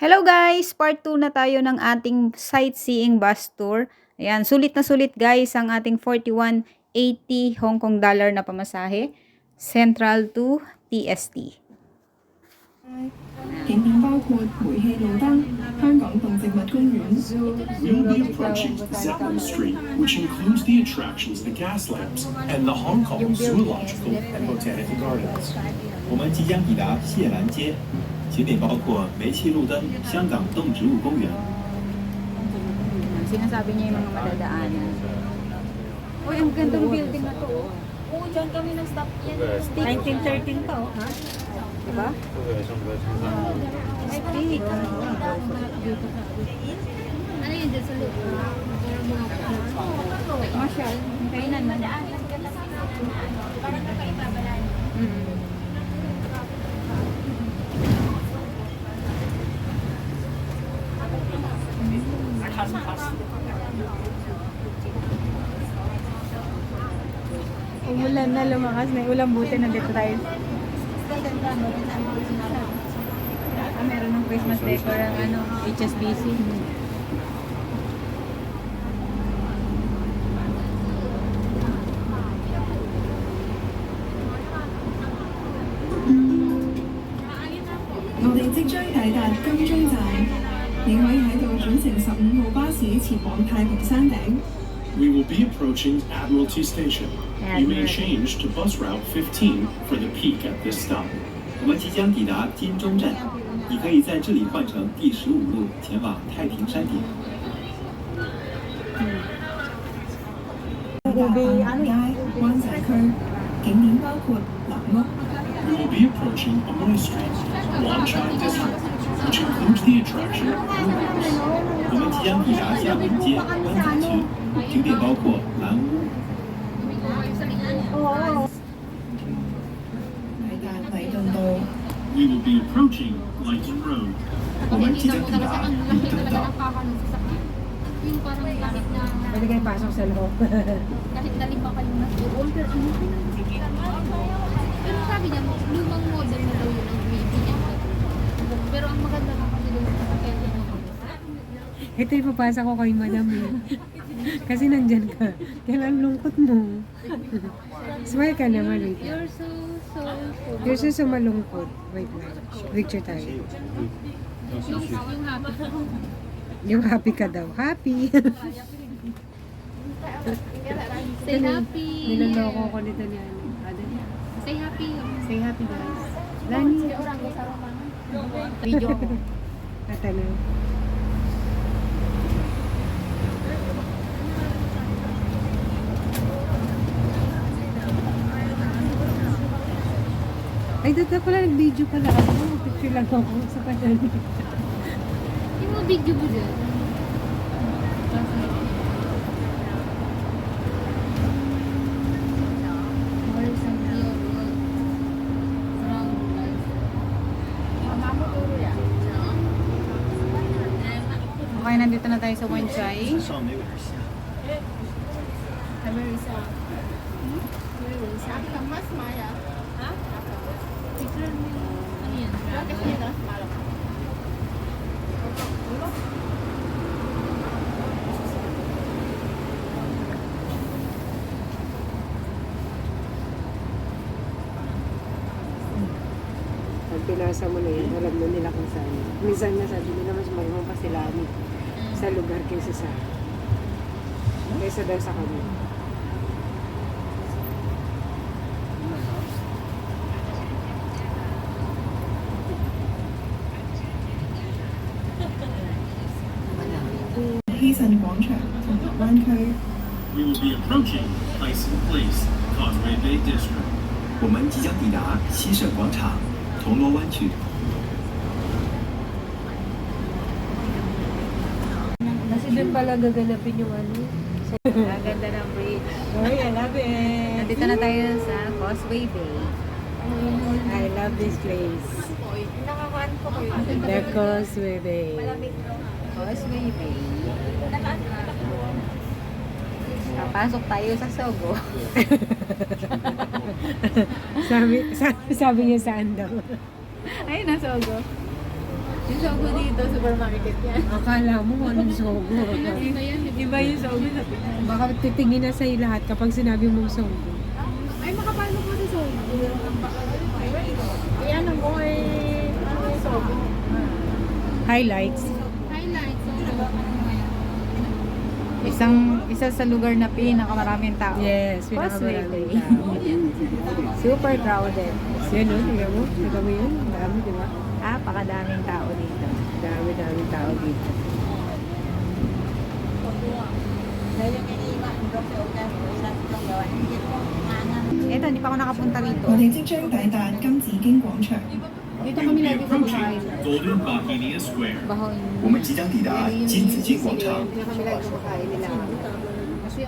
Hello guys! Part 2 na tayo ng ating sightseeing bus tour. Ayan, sulit na sulit guys ang ating 4180 Hong Kong dollar na pamasahe. Central to TST. 景點包括煤氣路燈、香港動植物公園、We will be approaching Zetland Street, which includes the attractions The Gas Lamps and the Hong Kong Zoological and Botanical Gardens. 我们即将抵达谢兰街，景点包括煤气路灯、香港动植物公园。Oh, yang gantung building na to. Oo, dyan kami nag-stop yan. 1913 pa oh, ha? Diba? Speak. Ano yun dyan sa loob? Umulan na lumakas na yung ulang buti nandito tayo. Ah, meron ng Christmas decor ang ano, HSBC. Ừ. 我哋即将抵达金钟站，你可以喺度转乘十五号巴士前往太平山顶。 We will be approaching Admiralty Station. You may change to bus route 15 for the peak at this stop. 我们即将抵达金钟站，你可以在这里换乘第十五路前往太平山顶。 大行街、湾仔区，景点包括南屋、 We will be approaching Amoy Street, Wan Chai District, which includes the attraction Blue House. 我们即将抵达厦门街湾仔区， 景点包括蓝屋。抵达礼顿道。 We will be approaching Lighton Road. 我们即将抵达永登道。 Yung parang kahit na, Pwede kayo pasok sa loob. kahit na lima kayo na doon, pero ano Pero sabi niya, lumang model na daw yun ang gravy niya. Pero ang maganda nga kasi doon sa papel niya. Ito ipapasa ko kay madam eh. Kasi nandyan ka. Kaya ang lungkot mo. Smile ka naman, wait. You're so, so, so. You're so, so malungkot. Wait lang. Picture tayo. Yung, happy. Yung happy ka daw. Happy. Say happy. Niloloko ko nito ni ano. Say happy. Say happy guys. Lani. Video ko. At Ay, dito pala nag-video pala ako. Picture lang ako sa kanal. Yung mga video mo dyan. Okay, nandito na tayo sa Wan pinasa mo na yun, alam na nila kung saan. Minsan na sabi nila mas marunong pa sila ni sa lugar kaysa sa kaysa daw sa kanya. Ờ, 希慎广场同埋湾区。 We will be approaching Tyson Place, Causeway Bay District. 我们即将抵达西盛广场、 铜锣湾区。 Kasi doon pala gaganapin yung ano. Ang ganda ng bridge. Ay, I love it. Nandito na tayo sa Causeway Bay. I love this place. Nakakuan ko kayo. The Causeway Bay. Causeway Bay. Papasok tayo sa Sogo. sabi, sabi, sabi niya saan daw. Ayun na, Sogo. Yung Sogo dito, supermarket yan. Akala mo anong sogo. Iba yan, yung sogo. Baka titingin na sa'yo lahat kapag sinabi mong sogo. Ay, makapalo po sa Sogo. Eh, ano mo eh, ano yung Sogo? Highlights, Sogo. Isang, isa sa lugar na pinakamaraming tao. Yes, Causeway pinakamaraming Bay. tao. Super crowded. Yan o, tingnan mo. Tingnan mo yun. Dami, di ba? Napakadaming tao dito. Dami, dami tao dito. Ito, hindi pa ako nakapunta rito. 我哋即将抵达金紫荆广场。 Dito We kami will be lagi sa approaching bahay. Golden Bohemia Square. Bahoy. 我们即将抵达金紫荆广场。 Kaya kami lagi kumakain nila. Kasi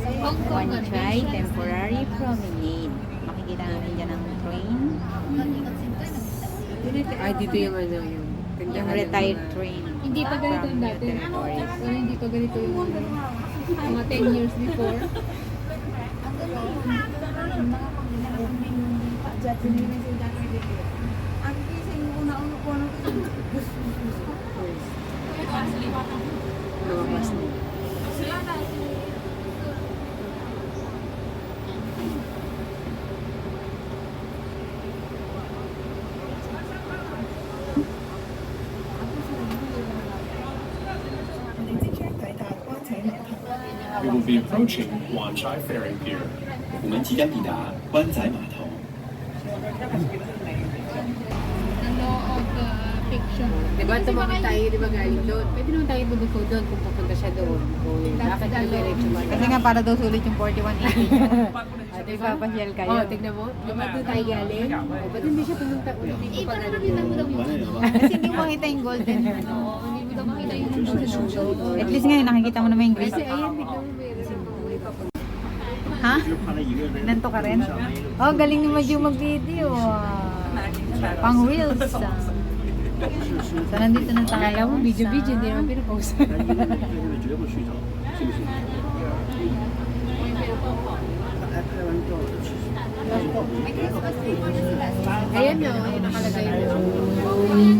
sa Hong Kong, One Chai Temporary Promenade. Makikita namin dyan ang train. Ay, dito yung ano yung Yung tindahan ng retired mga- train. Hindi pa ganito yung From dati. New Territories. Pero hindi pa ganito yung mga 10 years before. mga 我们即将抵达湾仔码头。Ano of uh, fiction. Di ba tumawid tayo, di ba galing doon? Pwede naman tayo bumukod doon kung pupunta siya doon. O, Bakit ka diretso ba? Kasi nga para daw sulit yung 4180. Ah, di ba? Ipapasyal kayo. Oh, tignan mo. Di ba doon tayo galing? O, ba't hindi siya pumunta ulit dito Eh, pa ano. Kasi hindi mo makita yung golden. ano. Oo, hindi mo daw makita yung ano. At least ngayon nakikita mo naman yung green. Kasi ayan, tignan mo. Ha? Nanto ka rin? Oh, galing ni Madju mag-video. Pang reels. ah. So, nandito na tayo. Akala mo, video-video, hindi naman pinapost. Ayan o, ayun nakalagay mo.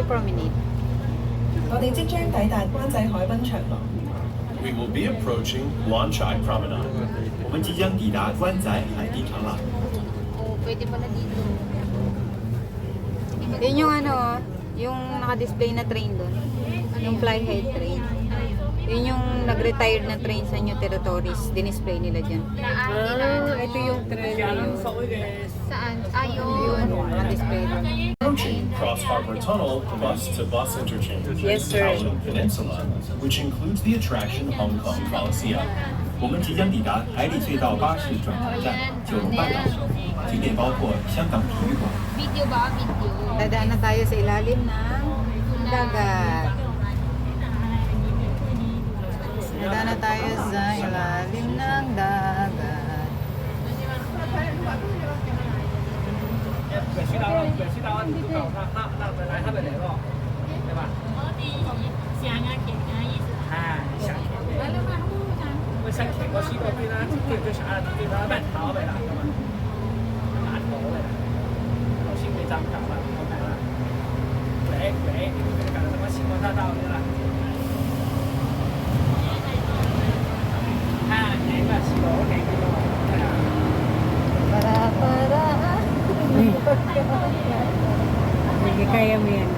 Wan Chai Promenade. 我哋即将抵达湾仔海滨长廊。 We will be approaching Wan Chai Promenade. 我们即将抵达湾仔海滨长廊。 Oo, pwede pala dito. Yun yung ano, yung naka-display na train doon. Yung fly-head train. Yun yung nag-retired na train sa New Territories. Dinisplay nila dyan. Ah, ito yung trend na yun. Saan? Ayun. Yun, naka-display doon. Approaching Cross Harbor Tunnel bus to bus interchange. Yes, sir. Kowloon Peninsula, which includes the attraction Hong Kong Coliseum. 我们即将抵达海里隧道巴士转乘站九龙半岛，景点包括香港体育馆。 Video ba? Video. Dadaan na tayo sa ilalim ng dagat. Dadaan na tayo sa ilalim ng dagat. 北区到了，北区到了你就搞那那那来他们来了，对吧？我哋想啊，甜啊，意思。哎，想甜的。我想甜，我西瓜对啦，这这这啥？这这他卖桃呗啦，对吧？馒头呗，老新没长大了，好买了。喂喂，你们搞的什么西瓜大道的啦？Kaya mo.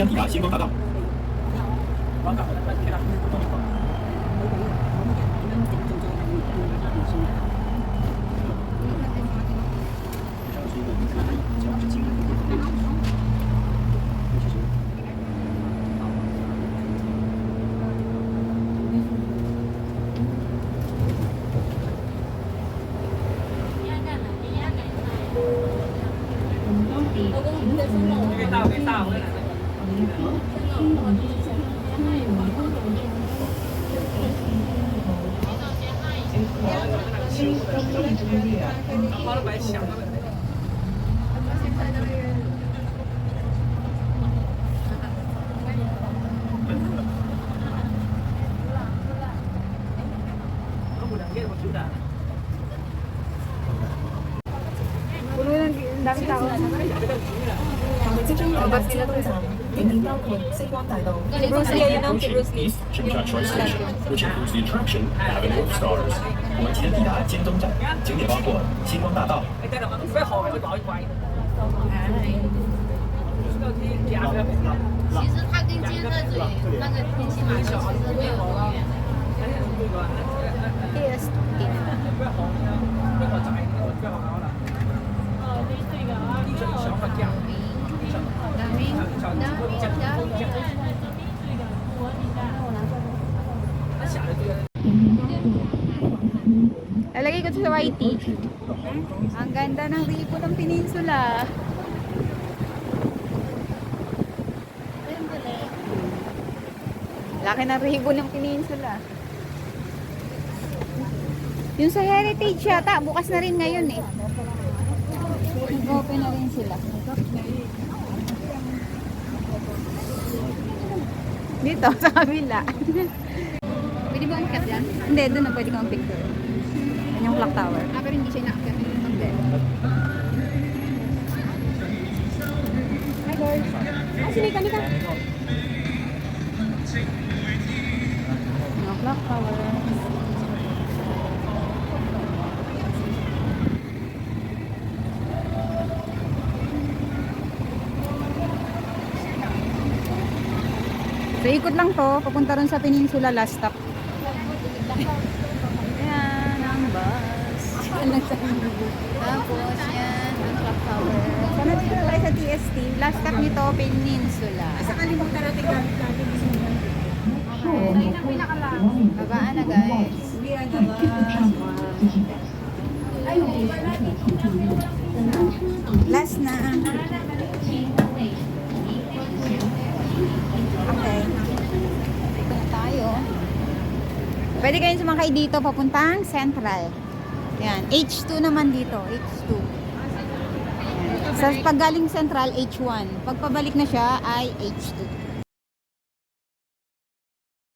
先抵达星光大道嗯好的嗯好的嗯好的嗯好的 바로 말 시작. 너무 남겨놓고 주다. 即将抵达尖东站，景点包括星光大道。 Approaching East Chingchachoi Station, which includes the attraction Avenue of Stars. 我们即将抵达尖东站，景点包括星光大道、其实它跟尖沙咀那个天气码头其实没有多远。 TST na. Daming, Daming, daming. Lalagay ko to sa YT. Ang ganda ng ribo ng peninsula. Laki ng ribo ng peninsula. Yung sa heritage yata, bukas na rin ngayon eh. Nag-open na rin sila. Dito, sa kabila. Pwede ba angkat yan? Hindi, doon na pwede kang picture. Yan yung clock tower. Ah, pero hindi siya inaangkat. Hindi. Hi, girls. Ah, kami ka. Yung clock tower. So, ikot lang to. Papunta rin sa Peninsula last stop. Ayan, ang bus. Tapos, yan, ang clock tower. So, nandito tayo sa TST. Last stop nito, Peninsula. Sa kalimutan natin gamit natin. Babaan na, guys. Last na. Okay. Dito na tayo. Pwede kayong sumakay dito papuntang Central. Yan. H2 naman dito. H2. Yan. Sa paggaling Central, H1. Pag pabalik na siya ay H2.